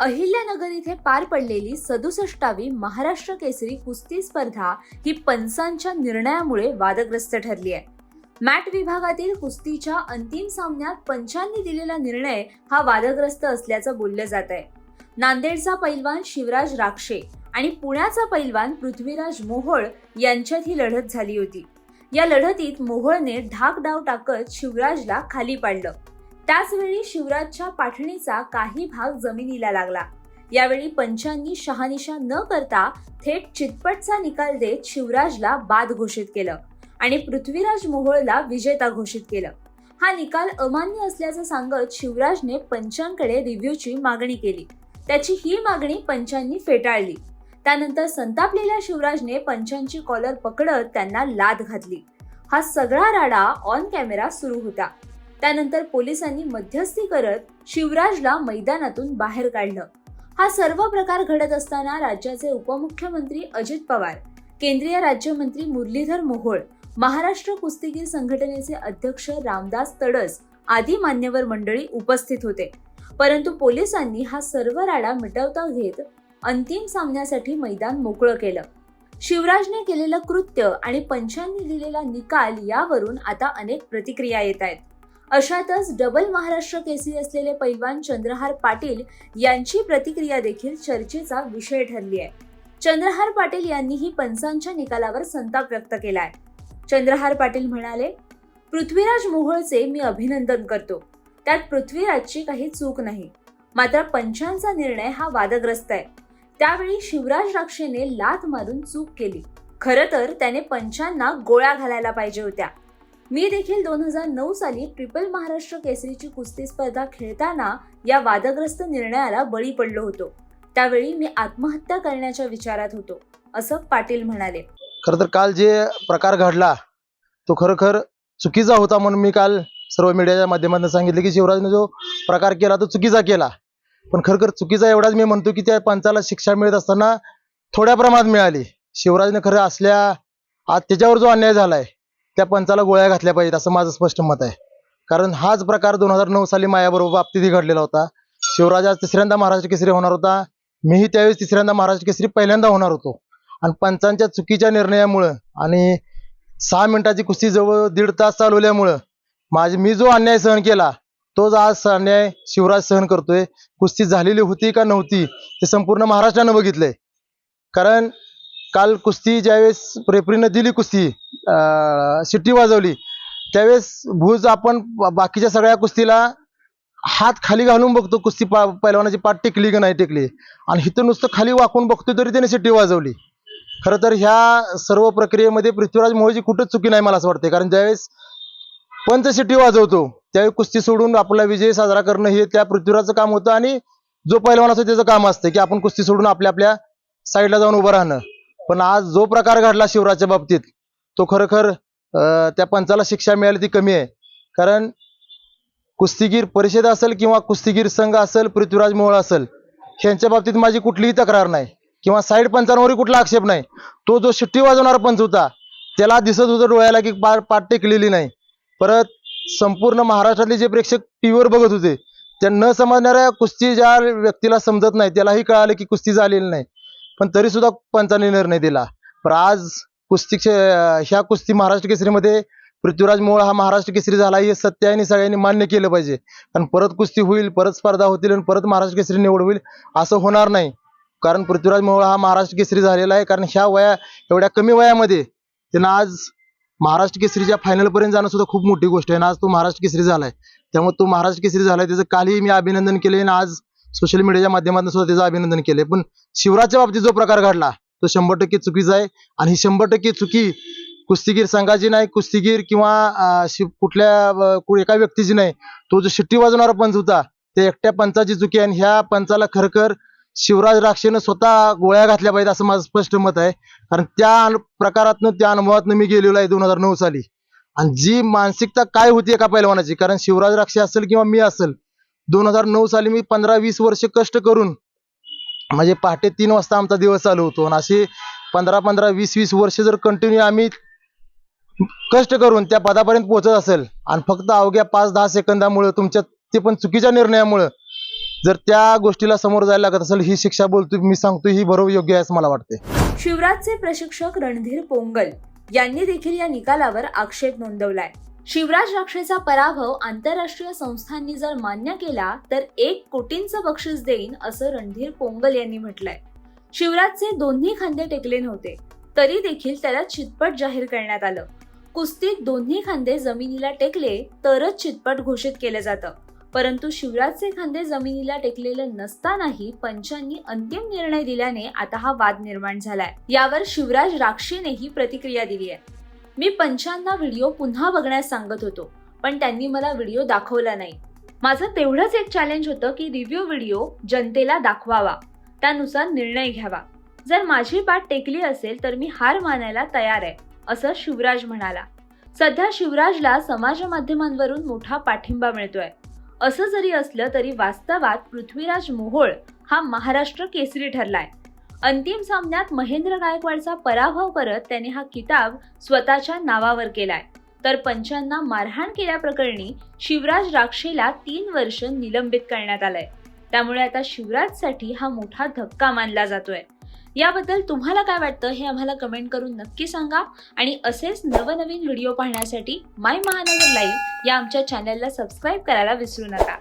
अहिल्यानगर इथे पार पडलेली सदुसष्टावी महाराष्ट्र केसरी कुस्ती स्पर्धा ही पंचांच्या निर्णयामुळे वादग्रस्त ठरली आहे. मॅट विभागातील कुस्तीच्या अंतिम सामन्यात पंचांनी दिलेला निर्णय हा वादग्रस्त असल्याचं बोललं जात आहे. नांदेडचा पैलवान शिवराज राक्षे आणि पुण्याचा पैलवान पृथ्वीराज मोहोळ यांच्यात ही लढत झाली होती. या लढतीत मोहोळने ढाक डाव टाकत शिवराजला खाली पाडलं. त्याचवेळी शिवराजच्या पाठणीचा काही भाग जमिनीला लागला. यावेळी पंचांनी शहानिशा न करता थेट चितपटचा निकाल देत शिवराजला बाद घोषित केलं आणि पृथ्वीराज मोहोळला विजेता घोषित केलं. हा निकाल अमान्य असल्याचं सांगत शिवराजने पंचांकडे रिव्ह्यूची मागणी केली. त्याची ही मागणी पंचांनी फेटाळली. त्यानंतर संतापलेल्या शिवराजने पंचांची कॉलर पकडत त्यांना लाद घातली. हा सगळा राडा ऑन कॅमेरा सुरू होता. त्यानंतर पोलिसांनी मध्यस्थी करत शिवराजला मैदानातून बाहेर काढलं. हा सर्व प्रकार घडत असताना राज्याचे उपमुख्यमंत्री अजित पवार केंद्रीय राज्यमंत्री मुरलीधर मोहोळ महाराष्ट्र कुस्तीगीर संघटनेचे अध्यक्ष रामदास तडस आदी मान्यवर मंडळी उपस्थित होते. परंतु पोलिसांनी हा सर्व राडा मिटवता घेत अंतिम सामन्यासाठी मैदान मोकळं केलं. शिवराजने केलेलं कृत्य आणि पंचांनी दिलेला निकाल यावरून आता अनेक प्रतिक्रिया येत आहेत. अशातच डबल महाराष्ट्र केसरी असलेले पैलवान चंद्रहार पाटील यांची प्रतिक्रिया देखील चर्चेचा विषय ठरली आहे. चंद्रहार पाटील यांनीही पंचांच्या निकालावर संताप व्यक्त केला आहे चंद्रहार पाटील म्हणाले पृथ्वीराज मोहोळचे मी अभिनंदन करतो. त्यात पृथ्वीराजची काही चूक नाही. मात्र पंचांचा निर्णय हा वादग्रस्त आहे. त्यावेळी शिवराज राक्षेने लाथ मारून चूक केली. खरं तर त्याने पंचांना गोळ्या घालायला पाहिजे होत्या. मी देखील दोन हजार नऊ साली ट्रिपल महाराष्ट्र केसरीची कुस्ती स्पर्धा खेळताना या वादग्रस्त निर्णयाला बळी पडलो होतो. त्यावेळी मी आत्महत्या करण्याच्या विचारात होतो असं पाटील म्हणाले. खर तर काल जे प्रकार घडला तो खरोखर चुकीचा होता म्हणून मी काल सर्व मीडियाच्या माध्यमातून सांगितले की शिवराजने जो प्रकार केला तो चुकीचा केला. पण खरखर चुकीचा एवढाच मी म्हणतो की त्या पंचाला शिक्षा मिळत असताना थोड्या प्रमाणात मिळाली. शिवराजने खरं असल्या आज त्याच्यावर जो अन्याय झालाय त्या पंचाला गोळ्या घातल्या पाहिजेत असं माझं स्पष्ट मत आहे. कारण हाच प्रकार दोन हजार नऊ साली मायाबरोबर बाबतीतही घडलेला होता. शिवराज आज तिसऱ्यांदा महाराष्ट्र केसरी होणार होता. मीही त्यावेळेस तिसऱ्यांदा महाराष्ट्र केसरी पहिल्यांदा होणार होतो. आणि पंचांच्या चुकीच्या निर्णयामुळं आणि सहा मिनिटाची कुस्ती जवळ दीड तास चालवल्यामुळं माझे मी जो अन्याय सहन केला तोच आज अन्याय शिवराज सहन करतोय. कुस्ती झालेली होती का नव्हती हे संपूर्ण महाराष्ट्रानं बघितलंय. कारण काल कुस्ती ज्यावेळेस रेफरीनं दिली कुस्ती अं, शिट्टी वाजवली त्यावेळेस भूज आपण बाकीच्या सगळ्या कुस्तीला हात खाली घालून बघतो कुस्ती पा पैलवानाची पाठ टेकली की नाही टेकली. आणि इथं नुसतं खाली वाकून बघतो तरी त्याने सिटी वाजवली. खरं तर ह्या सर्व प्रक्रियेमध्ये पृथ्वीराज मोहजी कुठंच चुकी नाही मला असं वाटते कारण ज्यावेळेस पंच सिटी वाजवतो त्यावेळी कुस्ती सोडून आपला विजय साजरा करणं हे त्या पृथ्वीराजचं काम होतं आणि जो पैलवान असतो त्याचं काम असतं की आपण कुस्ती सोडून आपल्या आपल्या साईडला जाऊन उभं राहणं. पण आज जो प्रकार घडला शिवराजच्या बाबतीत तो खरोखर त्या पंचाला शिक्षा मिळाली ती कमी आहे. कारण कुस्तीगीर परिषद असेल किंवा कुस्तीगीर संघ असेल पृथ्वीराज मोहोळ असेल ह्यांच्या बाबतीत माझी कुठलीही तक्रार नाही. किंवा साईड पंचांवरही कुठला आक्षेप नाही. तो जो शिट्टी वाजवणारा पंच होता त्याला दिसत होतं डोळ्याला की पा पाठ टेकलेली नाही. परत संपूर्ण महाराष्ट्रातले जे प्रेक्षक टीव्हीवर बघत होते त्या न समजणाऱ्या कुस्ती ज्या व्यक्तीला समजत नाही त्यालाही कळालं की कुस्ती झालेली नाही. पण तरी सुद्धा पंचांनी निर्णय दिला. पण आज कुस्ती क्षे- ह्या कुस्ती महाराष्ट्र केसरीमध्ये पृथ्वीराज मोळ हा महाराष्ट्र केसरी झाला हे सत्य आहे आणि सगळ्यांनी मान्य केलं पाहिजे. कारण परत कुस्ती होईल परत स्पर्धा होतील आणि परत महाराष्ट्र केसरी निवड होईल असं होणार नाही. कारण पृथ्वीराज मोहोळ हा महाराष्ट्र केसरी झालेला आहे कारण ह्या वया एवढ्या कमी वयामध्ये त्यानं आज महाराष्ट्र केसरीच्या फायनलपर्यंत जाणं सुद्धा खूप मोठी गोष्ट आहे आणि आज तो महाराष्ट्र केसरी झालाय. त्यामुळे तो महाराष्ट्र केसरी झालाय त्याचं कालही मी अभिनंदन केले आणि आज सोशल मीडियाच्या माध्यमातून सुद्धा त्याचं अभिनंदन केले पण शिवराजच्या बाबतीत जो प्रकार घडला तो शंभर टक्के चुकीचा आहे. आणि ही शंभर टक्के चुकी कुस्तीगीर संघाची नाही कुस्तीगीर किंवा कुठल्या एका व्यक्तीची नाही. तो जो शिट्टी वाजवणारा पंच होता ते एकट्या पंचाची चुकी आहे. आणि ह्या पंचाला खरखर शिवराज राक्षेनं स्वतः गोळ्या घातल्या पाहिजेत असं माझं स्पष्ट मत आहे. कारण त्या प्रकारातनं त्या अनुभवातनं मी गेलेलो आहे दोन हजार नऊ साली. आणि जी मानसिकता काय होती एका पैलवानाची कारण शिवराज राक्षे असेल किंवा मी असेल दोन हजार नऊ साली मी पंधरा वीस वर्ष कष्ट करून म्हणजे पहाटे तीन वाजता आमचा दिवस चालू होतो. आणि असे पंधरा पंधरा वीस वीस वर्ष जर कंटिन्यू आम्ही कष्ट करून त्या पदापर्यंत पोहोचत असेल आणि फक्त अवघ्या पाच दहा सेकंदामुळे तुमच्या ते पण चुकीच्या निर्णयामुळं जर त्या गोष्टीला समोर जायला लागत असेल ही शिक्षा बोलतो मी सांगतो ही बरोबर योग्य आहे असं मला वाटते शिवराजचे प्रशिक्षक रणधीर पोंगल यांनी देखील या निकालावर आक्षेप नोंदवलाय. शिवराज राक्षेचा पराभव आंतरराष्ट्रीय संस्थांनी जर मान्य केला तर एक कोटींचं बक्षीस देईन असं रणधीर पोंगल यांनी म्हटलंय. शिवराजचे दोन्ही खांदे टेकले नव्हते. तरी देखील त्याला चितपट जाहीर करण्यात आलं. कुस्तीत दोन्ही खांदे जमिनीला टेकले तरच चितपट घोषित केलं जातं. परंतु शिवराजचे खांदे जमिनीला टेकलेले नसतानाही पंचांनी अंतिम निर्णय दिल्याने आता हा वाद निर्माण झालाय. यावर शिवराज राक्षीनेही प्रतिक्रिया दिली आहे. मी पंचांना व्हिडिओ पुन्हा बघण्यास सांगत होतो पण त्यांनी मला व्हिडिओ दाखवला नाही. माझं तेवढंच एक चॅलेंज होतं की रिव्ह्यू व्हिडिओ जनतेला दाखवावा त्यानुसार निर्णय घ्यावा. जर माझी पाठ टेकली असेल तर मी हार मानायला तयार आहे असं शिवराज म्हणाला. सध्या शिवराजला समाज माध्यमांवरून मोठा पाठिंबा मिळतोय. असं जरी असलं तरी वास्तवात पृथ्वीराज मोहोळ हा महाराष्ट्र केसरी ठरलाय. अंतिम सामन्यात महेंद्र गायकवाडचा पराभव करत त्याने हा किताब स्वतःच्या नावावर केलाय. तर पंचांना मारहाण केल्याप्रकरणी शिवराज राक्षेला तीन वर्ष निलंबित करण्यात आलंय. त्यामुळे आता शिवराजसाठी हा मोठा धक्का मानला जातोय. याबद्दल तुम्हाला काय वाटतं हे आम्हाला कमेंट करून नक्की सांगा आणि असेच नवनवीन व्हिडिओ पाहण्यासाठी माय महानगर लाईव्ह या आमच्या चॅनलला सबस्क्राईब करायला विसरू नका.